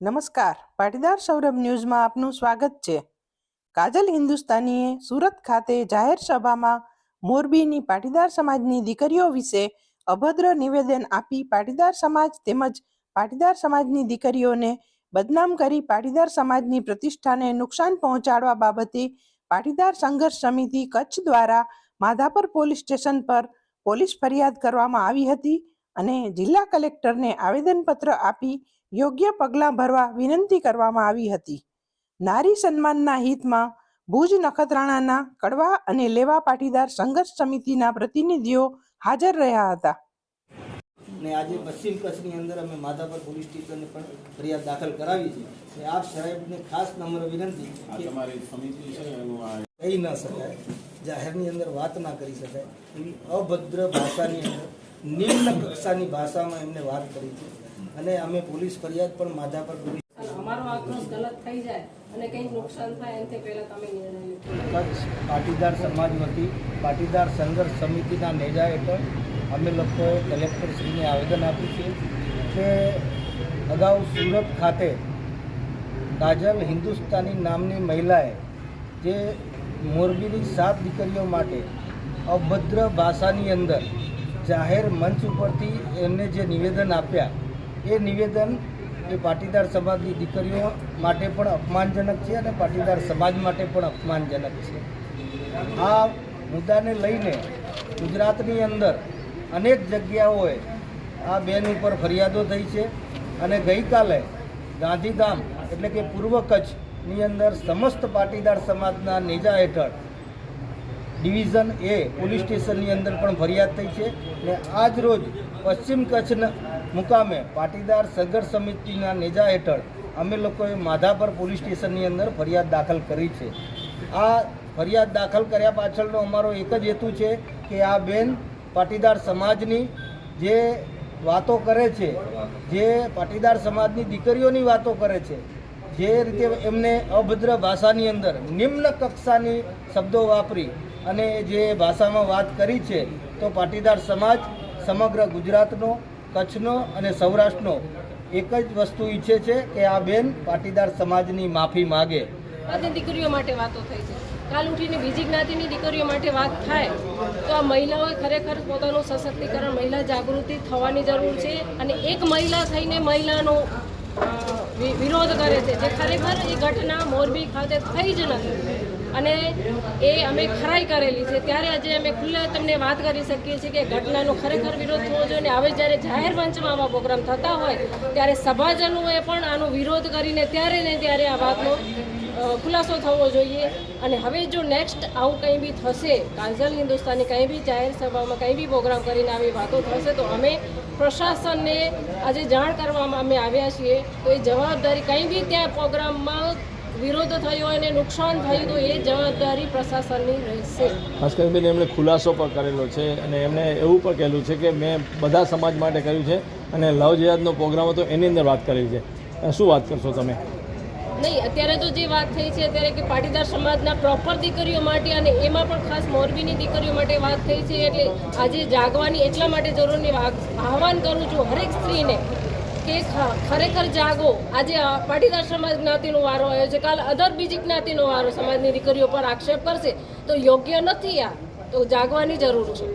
નમસ્કાર. પાટીદાર સૌરભ ન્યૂઝમાં આપનું સ્વાગત છે. કાજલ હિન્દુસ્તાનીએ સુરત ખાતે જાહેર સભામાં મોરબીની પાટીદાર સમાજની દીકરીઓ વિશે અભદ્ર નિવેદન આપી પાટીદાર સમાજ તેમજ પાટીદાર સમાજની દીકરીઓને બદનામ કરી પાટીદાર સમાજની પ્રતિષ્ઠાને નુકસાન પહોંચાડવા બાબતે પાટીદાર સંઘર્ષ સમિતિ કચ્છ દ્વારા માધાપર પોલીસ સ્ટેશન પર પોલીસ ફરિયાદ કરવામાં આવી હતી અને જિલ્લા કલેક્ટરને આવેદનપત્ર આપી યોગ્ય પગલાં ભરવા વિનંતી કરવામાં આવી હતી. નારી સન્માનના હિતમાં ભુજ નખત્રાણાના કડવા અને લેવા પાટીદાર સંઘર્ષ સમિતિના પ્રતિનિધિઓ હાજર રહ્યા હતા. ને આજે પશ્ચિમ કચ્છની અંદર અમે માધાપર પોલીસ સ્ટેશને પણ ફરિયાદ દાખલ કરાવી છે. કે આપ સાહેબને ખાસ નમ્ર વિનંતી કે તમારી સમિતિ છે એનું આ કહી ન શકાય જાહેરની અંદર વાત ના કરી શકાય. એવી અભદ્ર ભાષાની અંદર નિમ્ન કક્ષાની ભાષામાં એમને વાત કરી છે. અને અમે પોલીસ ફરિયાદ પણ માધાપર પોલીસ અને અમારો આક્રોશ ગલત થઈ જાય અને કંઈક નુકસાન થાય એનાથી પહેલાં તમે નિર્ણય કચ્છ પાટીદાર સમાજ વતી પાટીદાર સંઘર્ષ સમિતિના નેજા હેઠળ અમે લોકોએ કલેક્ટરશ્રીને આવેદન આપ્યું છે કે અગાઉ સુરત ખાતે કાજલ હિન્દુસ્તાની નામની મહિલાએ જે મોરબીની સાત દીકરીઓ માટે અભદ્ર ભાષાની અંદર જાહેર મંચ ઉપરથી એમને જે નિવેદન આપ્યા એ નિવેદન એ પાટીદાર સમાજની દીકરીઓ માટે પણ અપમાનજનક છે અને પાટીદાર સમાજ માટે પણ અપમાનજનક છે. આ મુદ્દાને લઈને ગુજરાતની અંદર અનેક જગ્યાઓએ આ બેન ઉપર ફરિયાદો થઈ છે અને ગઈકાલે ગાંધીધામ એટલે કે પૂર્વ કચ્છની અંદર સમસ્ત પાટીદાર સમાજના નેજા હેઠળ ડિવિઝન એ પોલીસ સ્ટેશનની અંદર પણ ફરિયાદ થઈ છે ને આજ રોજ પશ્ચિમ કચ્છના મુકામે પાટીદાર સંઘર્ષ સમિતિના નેજા હેઠળ અમે લોકોએ માધાપર પોલીસ સ્ટેશનની અંદર ફરિયાદ દાખલ કરી છે. આ ફરિયાદ દાખલ કર્યા પાછળનો અમારો એક જ હેતુ છે કે આ બેન પાટીદાર સમાજની જે વાતો કરે છે, જે પાટીદાર સમાજની દીકરીઓની વાતો કરે છે જે રીતે એમને અભદ્ર ભાષાની અંદર નિમ્ન કક્ષાની શબ્દો વાપરી અને જે ભાષામાં વાત કરી છે, તો પાટીદાર સમાજ સમગ્ર ગુજરાતનો, કચ્છનો અને સૌરાષ્ટ્રનો એક જ વસ્તુ ઈચ્છે છે કે આ બેન પાટીદાર સમાજની માફી માગે. બધી દીકરીઓ માટે વાતો થઈ છે. કાલ ઉઠીને બીજી જ્ઞાતિની દીકરીઓ માટે વાત થાય, તો આ મહિલાઓએ ખરેખર પોતાનું સશક્તિકરણ, મહિલા જાગૃતિ થવાની જરૂર છે અને એક મહિલા થઈને મહિલાનો વિરોધ કરે છે. જે ખરેખર એ ઘટના મોરબી ખાતે થઈ જ નથી. અને એ અમે ખરાઈ કરેલી છે. ત્યારે આજે અમે ખુલ્લા તમને વાત કરી શકીએ છીએ કે ઘટનાનો ખરેખર વિરોધ થવો જોઈએ અને હવે જ્યારે જાહેર મંચમાં આવા પ્રોગ્રામ થતા હોય, ત્યારે સભાજનોએ પણ આનો વિરોધ કરીને ત્યારે ને ત્યારે આ વાતનો ખુલાસો થવો જોઈએ અને હવે જો નેક્સ્ટ આવું કંઈ બી થશે, કાજલ હિન્દુસ્તાની કંઈ બી જાહેર સભામાં કંઈ બી પ્રોગ્રામ કરીને આવી વાતો થશે, તો અમે પ્રશાસનને આજે જાણ કરવામાં અમે આવ્યા છીએ, તો એ જવાબદારી કંઈ બી ત્યાં પ્રોગ્રામમાં વિરોધ થયો અને નુકસાન થયું, તો એ જવાબદારી પ્રશાસનની રહેશે. ખાસ કરીને એમણે ખુલાસો પણ કરેલો છે અને એમણે એવું પણ કહેલું છે કે મેં બધા સમાજ માટે કર્યું છે અને લવ જહાજનો પ્રોગ્રામ હતો, એની અંદર વાત કરેલી છે. શું વાત કરશો તમે? નહીં, અત્યારે તો જે વાત થઈ છે અત્યારે કે પાટીદાર સમાજના પ્રોપર દીકરીઓ માટે અને એમાં પણ ખાસ મોરબીની દીકરીઓ માટે વાત થઈ છે, એટલે આજે જાગવાની એટલા માટે જરૂરની આહવાન કરું છું હરેક સ્ત્રીને કે ખરેખર જાગો. આજે પાટીદાર સમાજ જ્ઞાતિનો વારો આવ્યો છે, કાલ અધર બીજી જ્ઞાતિનો વારો સમાજની દીકરીઓ પર આક્ષેપ કરશે, તો યોગ્ય નથી આ. તો જાગવાની જરૂર છે.